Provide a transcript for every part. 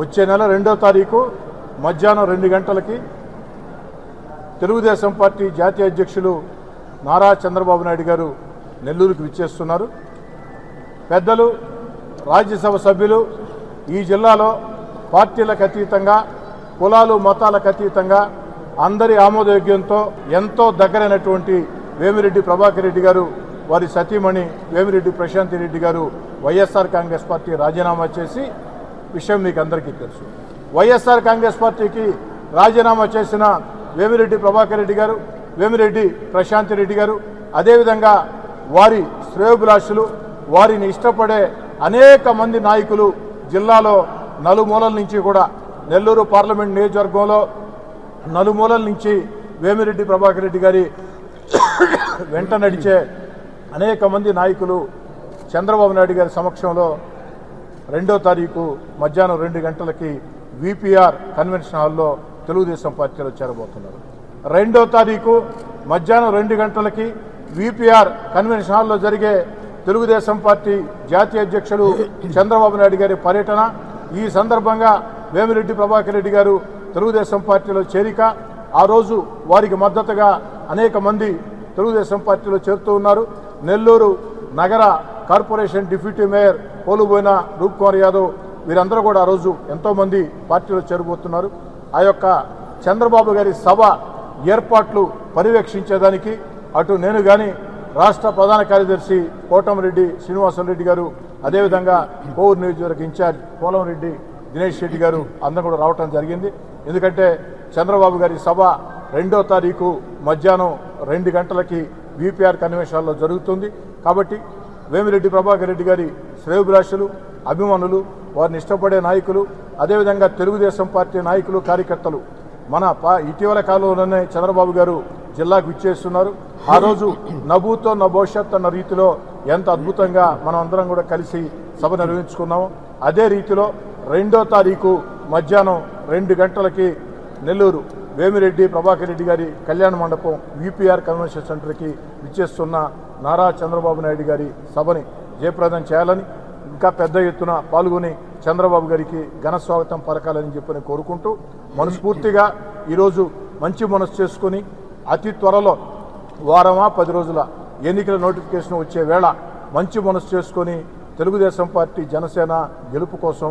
వచ్చే నెల రెండో తారీఖు మధ్యాహ్నం రెండు గంటలకి తెలుగుదేశం పార్టీ జాతీయ అధ్యక్షులు నారా చంద్రబాబు నాయుడు గారు నెల్లూరుకు విచ్చేస్తున్నారు. పెద్దలు రాజ్యసభ సభ్యులు ఈ జిల్లాలో పార్టీలకు అతీతంగా కులాలు మతాలకు అతీతంగా అందరి ఆమోదయోగ్యంతో ఎంతో దగ్గరైనటువంటి వేమిరెడ్డి ప్రభాకర్ రెడ్డి గారు వారి సతీమణి వేమిరెడ్డి ప్రశాంతి రెడ్డి గారు వైఎస్ఆర్ కాంగ్రెస్ పార్టీ రాజీనామా చేసి విషయం మీకు అందరికీ తెలుసు. వైఎస్ఆర్ కాంగ్రెస్ పార్టీకి రాజీనామా చేసిన వేమిరెడ్డి ప్రభాకర్ రెడ్డి గారు వేమిరెడ్డి ప్రశాంతి రెడ్డి గారు అదేవిధంగా వారి శ్రేయోభిలాషులు వారిని ఇష్టపడే అనేక మంది నాయకులు జిల్లాలో నలుమూలల నుంచి కూడా నెల్లూరు పార్లమెంట్ నియోజకవర్గంలో నలుమూలల నుంచి వేమిరెడ్డి ప్రభాకర్ రెడ్డి గారి వెంట నడిచే అనేక మంది నాయకులు చంద్రబాబు నాయుడు గారి సమక్షంలో రెండో తారీఖు మధ్యాహ్నం రెండు గంటలకి విపిఆర్ కన్వెన్షన్ హాల్లో తెలుగుదేశం పార్టీలో చేరబోతున్నారు. రెండో తారీఖు మధ్యాహ్నం రెండు గంటలకి విపిఆర్ కన్వెన్షన్ హాల్లో జరిగే తెలుగుదేశం పార్టీ జాతీయ అధ్యక్షుడు చంద్రబాబు నాయుడు గారి పర్యటన ఈ సందర్భంగా వేమిరెడ్డి ప్రభాకర్ రెడ్డి గారు తెలుగుదేశం పార్టీలో చేరిక ఆ రోజు వారికి మద్దతుగా అనేక మంది తెలుగుదేశం పార్టీలో చేరుతూ ఉన్నారు. నెల్లూరు నగర corporation deputy mayor Poluboina Roop Kumar Yadav వీరందరూ కూడా ఆ రోజు ఎంతోమంది పార్టీలో చేరబోతున్నారు. ఆ యొక్క చంద్రబాబు గారి సభ ఏర్పాట్లు పర్యవేక్షించేదానికి అటు నేను కానీ రాష్ట్ర ప్రధాన కార్యదర్శి కోటమిరెడ్డి శ్రీనివాసరెడ్డి గారు అదేవిధంగా కోవూరు నియోజకవర్గ ఇన్ఛార్జ్ పోలంరెడ్డి దినేష్ రెడ్డి గారు అందరూ కూడా రావటం జరిగింది. ఎందుకంటే చంద్రబాబు గారి సభ రెండో తారీఖు మధ్యాహ్నం రెండు గంటలకి విపిఆర్ కన్వెన్షన్లో జరుగుతుంది. కాబట్టి వేమిరెడ్డి ప్రభాకర్ రెడ్డి గారి శ్రేయోభిలాషులు అభిమానులు వారిని ఇష్టపడే నాయకులు అదేవిధంగా తెలుగుదేశం పార్టీ నాయకులు కార్యకర్తలు. మన పా ఇటీవల కాలంలోనే చంద్రబాబు గారు జిల్లాకు ఇచ్చేస్తున్నారు ఆ రోజు నభూతో నా భవిష్యత్ అన్న రీతిలో ఎంత అద్భుతంగా మనం అందరం కూడా కలిసి సభ నిర్వహించుకున్నాము. అదే రీతిలో రెండో తారీఖు మధ్యాహ్నం రెండు గంటలకి నెల్లూరు వేమిరెడ్డి ప్రభాకర్ రెడ్డి గారి కళ్యాణ మండపం విపిఆర్ కన్వెన్షన్ సెంటర్కి విచ్చేస్తున్న నారా చంద్రబాబు నాయుడు గారి సభని జయప్రదం చేయాలని ఇంకా పెద్ద ఎత్తున పాల్గొని చంద్రబాబు గారికి ఘన స్వాగతం పలకాలని చెప్పని కోరుకుంటూ మనస్ఫూర్తిగా ఈరోజు మంచి మనసు చేసుకొని అతి త్వరలో వారమా పది రోజుల ఎన్నికల నోటిఫికేషన్ వచ్చే వేళ మంచి మనసు చేసుకొని తెలుగుదేశం పార్టీ జనసేన గెలుపు కోసం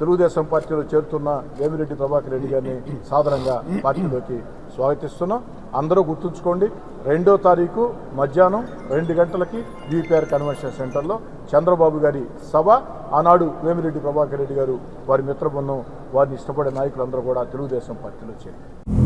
తెలుగుదేశం పార్టీలో చేరుతున్న వేమిరెడ్డి ప్రభాకర్ రెడ్డి గారిని సాధారణంగా పార్టీలోకి స్వాగతిస్తున్నాం. అందరూ గుర్తుంచుకోండి రెండో తారీఖు మధ్యాహ్నం రెండు గంటలకి బీపీఆర్ కన్వెన్షన్ సెంటర్లో చంద్రబాబు గారి సభ. ఆనాడు వేమిరెడ్డి ప్రభాకర్ రెడ్డి గారు వారి మిత్రబృందం వారిని ఇష్టపడే నాయకులందరూ కూడా తెలుగుదేశం పార్టీలో చేరారు